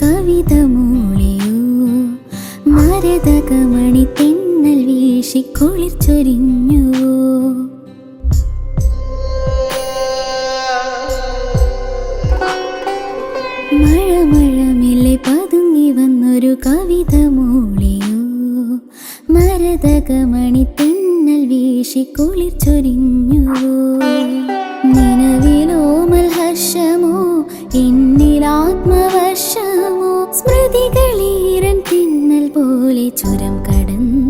കവിത മൂളിയോ. മരതകമണി തെന്നൽ വീശി കുളിർ ചൊരിഞ്ഞുവോ മഴ മഴ മരതകമണി തിന്നൽ വീശി കുളിച്ചൊരിഞ്ഞു നിലവിലോമൽ ഹർഷമോ എന്നിലാത്മവർഷമോ സ്മൃതികളീരൻ തിന്നൽ പോലെ ചുരം കടന്നുവോ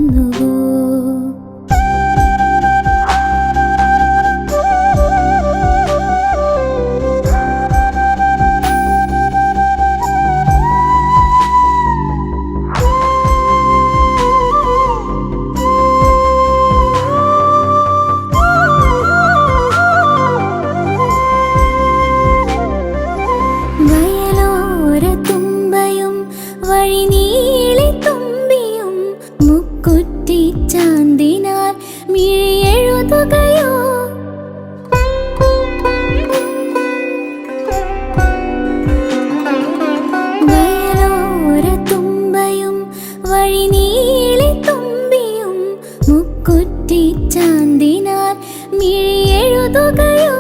മുക്കുറ്റി ചാന്തിനാൽ മിഴിയെഴുതുകയോ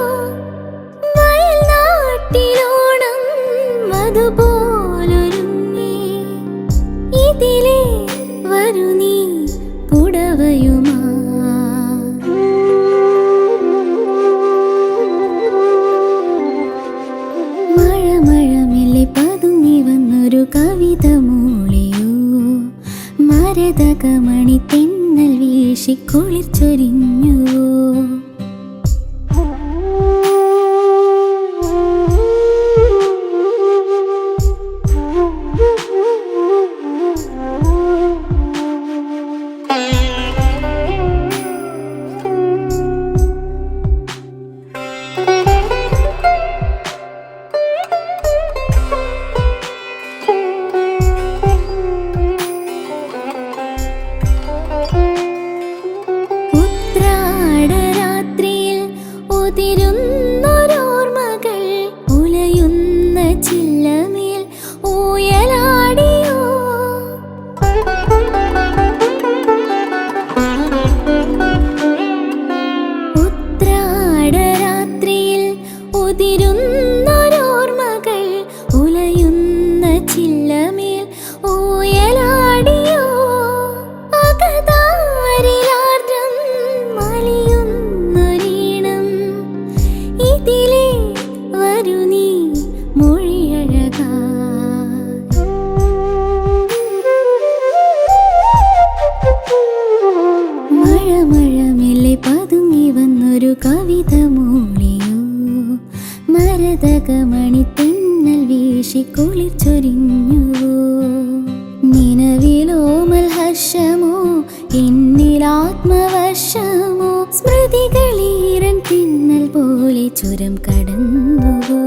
വയൽനാട്ടിലോണം അതുപോലൊരുങ്ങി തെന്നൽ ഉതിരുന്നൊരോർമ്മകൾ ഉലയുന്ന ചില്ലമേൽ ഊയലാടിയോ? ഉത്രാടരാത്രിയിൽ ഉതിരുന്നൊരോർമ്മകൾ ഉലയുന്ന ചില്ലമേൽ ഊയലാടിയോ ചൊരിഞ്ഞുവോ നിലവിലോമൽ ഹർഷമോ എന്നിലാത്മവർഷമോ സ്മൃതികളീരൻ തിന്നൽ പോലെ ചുരം കടന്നുവോ